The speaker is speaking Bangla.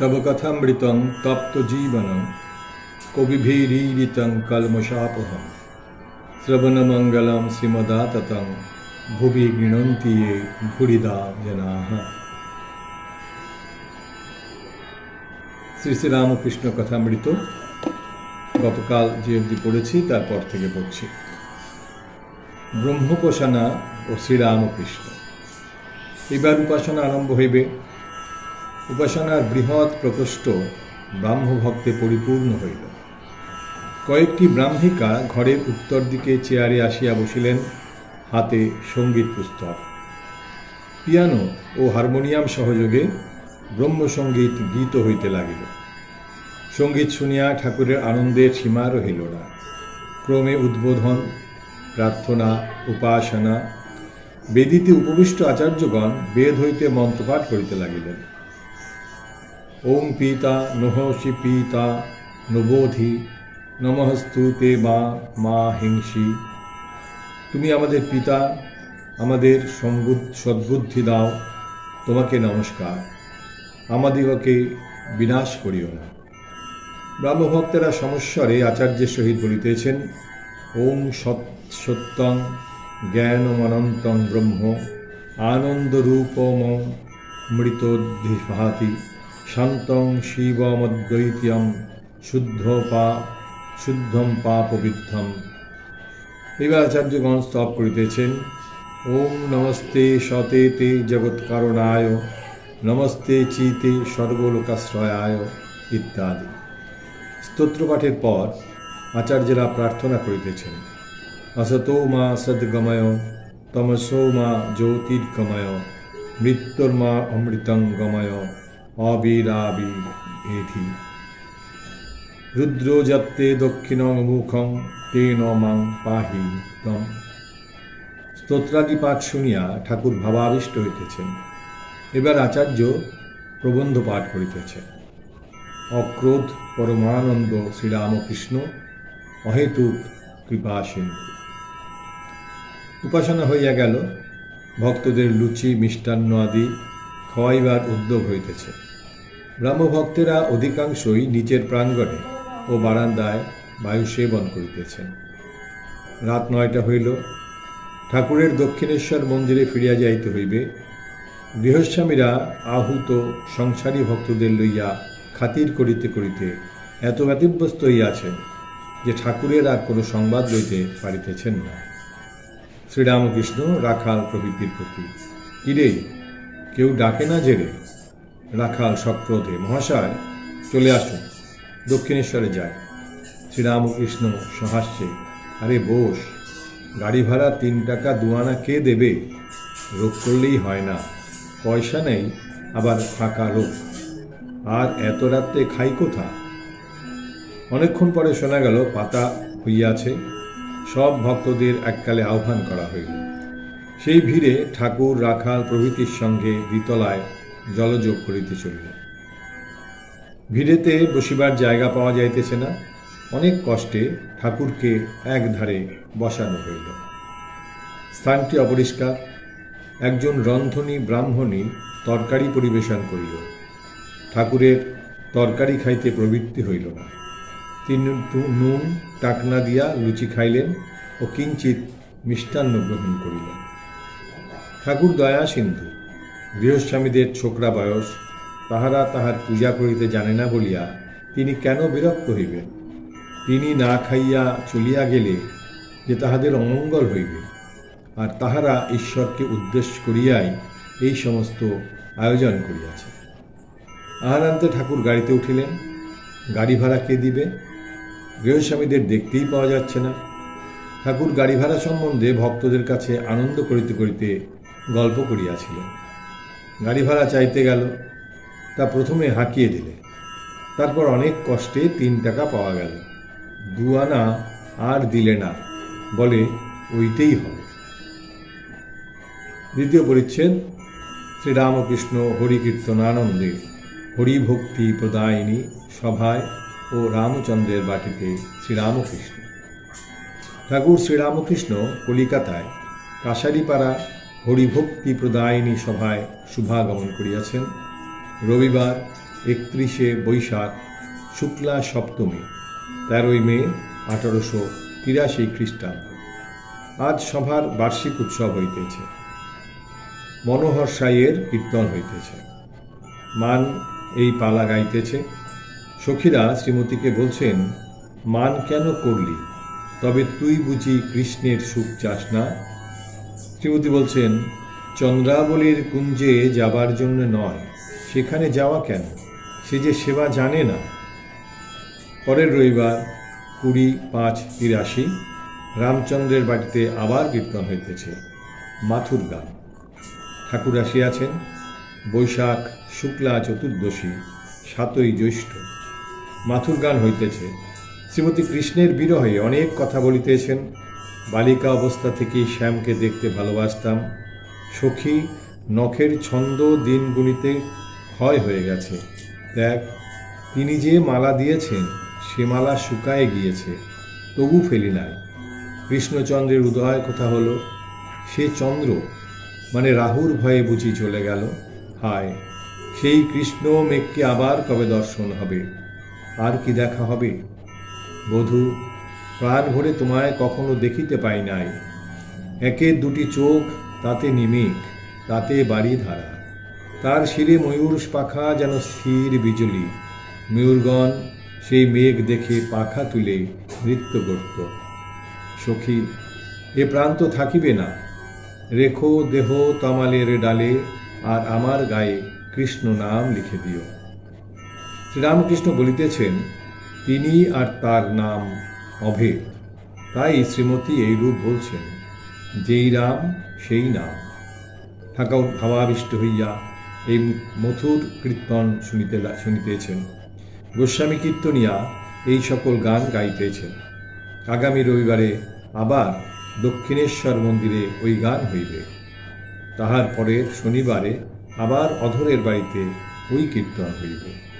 তব কথামৃতং তপ্ত জীবনম কবিভিরীরিতং কলমশাপহম শ্রবণমঙ্গলম শ্রীমদাততং, ভুবি গৃণন্তি ये ভুরিদা জনাহ। শ্রী শ্রী রামকৃষ্ণ কথামৃত, গতকাল যে অবধি পড়েছি তারপর থেকে পড়ছি। ব্রহ্মোপাসনা ও শ্রীরামকৃষ্ণ এবার উপাসনা আরম্ভ হইবে। উপাসনার বৃহৎ প্রকোষ্ঠ ব্রাহ্মভক্তে পরিপূর্ণ হইল। কয়েকটি ব্রাহ্মিকা ঘরের উত্তর দিকে চেয়ারে আসিয়া বসিলেন, হাতে সংগীত পুস্তক। পিয়ানো ও হারমোনিয়াম সহযোগে ব্রহ্মসঙ্গীত গীত হইতে লাগিল। সংগীত শুনিয়া ঠাকুরের আনন্দের সীমা রহিল না। ক্রমে উদ্বোধন, প্রার্থনা, উপাসনা, বেদিতে উপবিষ্ট আচার্যগণ বেদ হইতে মন্ত্রপাঠ করিতে লাগিলেন। ওং পিতা নহসি পিতা নবোধি নমস্তু তে মা মা হিংসি তুমি আমাদের পিতা, আমাদের সদ্বুদ্ধি দাও, তোমাকে নমস্কার। আমাদিগকে বিনাশ করিও না। ব্রাহ্মভক্তেরা সমস্বরে আচার্যের সহিত বলিতেছেন ওং সৎ সত্যং জ্ঞানমনন্তং ব্রহ্ম, আনন্দরূপম মৃতোদ্ধিভাতি। শান্তং শিবমদ্বৈত্যম শুদ্ধপা, শুদ্ধম পাপবিদ্ধম। আচার্যগণ স্তব করিতেছেন, ওম নমস্তে সতে তে জগৎকারণায়, নমস্তে চিতে সর্বলোকাশ্রয়ায় ইত্যাদি। স্তোত্রপাঠের পর আচার্যেরা প্রার্থনা করিতেছেন, অসতো মা সদ্গময়, তমসো মা জ্যোতির্গময়, মৃত্যুর মা অমৃতঙ্গময়। অবিরাবিধি রুদ্রযাত্তে দক্ষিণ মুখং তেন মাং পাহি তম স্তোত্রাদি পাঠ শুনিয়া ঠাকুর ভাবাবিষ্ট হইতেছেন। এবার আচার্য প্রবন্ধ পাঠ করিতেছেন। অক্রোধ পরমানন্দ শ্রীরামকৃষ্ণ, অহেতুক কৃপা সিন্ধু। উপাসনা হইয়া গেল। ভক্তদের লুচি, মিষ্টান্ন আদি খাওয়াইবার উদ্যোগ হইতেছে। ব্রাহ্মভক্তেরা অধিকাংশই নিচের প্রাঙ্গণে ও বারান্দায় বায়ু সেবন করিতেছেন। রাত নয়টা হইল, ঠাকুরের দক্ষিণেশ্বর মন্দিরে ফিরিয়া যাইতে হইবে। গৃহস্বামীরা আহুত সংসারী ভক্তদের লইয়া খাতির করিতে করিতে এত ব্যতিব্যস্ত হইয়াছেন যে ঠাকুরের আর কোনো সংবাদ লইতে পারিতেছেন না। শ্রীরামকৃষ্ণ রাখাল প্রভৃতির প্রতি কিরে কেউ ডাকে না জেরে রাখাল সক্রোধে। মহাশয়, চলে আসুন। দক্ষিণেশ্বরে যায় শ্রীরামকৃষ্ণ সহাস্যে, আরে বোস, গাড়ি ভাড়া তিন টাকা দুয়ানা কে দেবে? রোগ করলেই হয় না। পয়সা নেই, আবার ফাঁকা রোগ আর এত রাত্রে খাই কোথা? অনেকক্ষণ পরে শোনা গেল, পাতা হইয়াছে। সব ভক্তদের এককালে আহ্বান করা হইল। সেই ভিড়ে ঠাকুর, রাখাল প্রভৃতির সঙ্গে দ্বিতলায় জলযোগ করিতে চলিল ভিড়েতে বসিবার জায়গা পাওয়া যাইতেছে না। অনেক কষ্টে ঠাকুরকে এক ধারে বসানো হইল। স্থানটি অপরিষ্কার। একজন রন্ধনী ব্রাহ্মণী তরকারি পরিবেশন করিল। ঠাকুরের তরকারি খাইতে প্রবৃত্তি হইল না। তিনি নুন, টাকনা দিয়া লুচি খাইলেন ও কিঞ্চিত মিষ্টান্ন গ্রহণ করিলেন। ঠাকুর দয়া সিন্ধু, গৃহস্বামীদের ছোকরা বয়স, তাহারা তাহার পূজা করিতে জানে না বলিয়া তিনি কেন বিরক্ত হইবেন? তিনি না খাইয়া চলিয়া গেলে যে তাহাদের অমঙ্গল হইবে। আর তাহারা ঈশ্বরকে উদ্দেশ্য করিয়াই এই সমস্ত আয়োজন করিয়াছে। আহারান্তে ঠাকুর গাড়িতে উঠিলেন। গাড়ি ভাড়া কে দিবে? গৃহস্বামীদের দেখতেই পাওয়া যাচ্ছে না। ঠাকুর গাড়ি ভাড়া সম্বন্ধে ভক্তদের কাছে আনন্দ করিতে করিতে গল্প করিয়াছিলেন গাড়ি ভাড়া চাইতে গেল, তা প্রথমে হাঁকিয়ে দিলে। তারপর অনেক কষ্টে তিন টাকা পাওয়া গেল। দু আনা আর দিলে না, বলে ওইতেই হবে। দ্বিতীয় পরিচ্ছেদ, শ্রীরামকৃষ্ণ হরিকীর্তন আনন্দে হরিভক্তি প্রদায়িনী সভায় ও রামচন্দ্রের বাটিতে শ্রীরামকৃষ্ণ। ঠাকুর শ্রীরামকৃষ্ণ কলিকাতায় কাশারিপাড়া হরিভক্তি প্রদায়িনী সভায় শুভাগমন করিয়াছেন। রবিবার একত্রিশে বৈশাখ, শুক্লা সপ্তমী, তেরোই মে, আঠারোশো তিরাশি খ্রিস্টাব্দ। আজ সভার বার্ষিক উৎসব হইতেছে। মনোহর সাইয়ের কীর্তন হইতেছে। মান এই পালা গাইতেছে। সখীরা শ্রীমতীকে বলছেন, মান কেন করলি? তবে তুই বুঝি কৃষ্ণের সুখ চাস না? শ্রীমতী বলছেন, চন্দ্রাবলীর কুঞ্জে যাবার জন্য নয়। সেখানে যাওয়া কেন? সে যে সেবা জানে না। পরের রবিবার কুড়ি পাঁচ তিরাশি রামচন্দ্রের বাড়িতে আবার কীর্তন হইতেছে। মাথুর গান। ঠাকুর আসিয়াছেন। বৈশাখ, শুক্লা, চতুর্দশী, সাতই জ্যৈষ্ঠ। মাথুর গান হইতেছে। শ্রীমতী কৃষ্ণের বিরহে অনেক কথা বলিতেছেন। বালিকা অবস্থা থেকেই শ্যামকে দেখতে ভালোবাসতাম। সখী নখের ছন্দ দিন গুণিতে ক্ষয় হয়ে গেছে। দেখ, তিনি যে মালা দিয়েছেন, সে মালা শুকায় গিয়েছে, তবু ফেলি নাই। কৃষ্ণচন্দ্রের উদয় কথা হলো, সে চন্দ্র মানে রাহুর ভয়ে বুঝি চলে গেল। হায়, সেই কৃষ্ণ মেঘকে আবার কবে দর্শন হবে? আর কি দেখা হবে? বধূ প্রাণ ভরে তোমায় কখনো দেখিতে পাই নাই। একে দুটি চোখ, তাতে নিমিক, তাতে বাড়ি ধারা তার শিরে ময়ূর পাখা যেন স্থির বিজলি। ময়ূরগণ সেই মেঘ দেখে পাখা তুলে নৃত্য করত। সখী, এ প্রান্ত থাকিবে না। রেখো দেহ তমালের ডালে, আর আমার গায়ে কৃষ্ণ নাম লিখে দিও। শ্রীরামকৃষ্ণ বলিতেছেন, তিনি আর তার নাম অভেদ। তাই শ্রীমতী এই রূপ বলছেন, যেই রাম, সেই নাম। ঠাকুর ভাবাবিষ্ট হইয়া এই মথুর কীর্তন শুনিতে শুনিতেছেন। গোস্বামী কীর্তনিয়া এই সকল গান গাইতেছেন। আগামী রবিবারে আবার দক্ষিণেশ্বর মন্দিরে ওই গান হইবে। তাহার পরের শনিবারে আবার অধরের বাড়িতে ওই কীর্তন হইবে।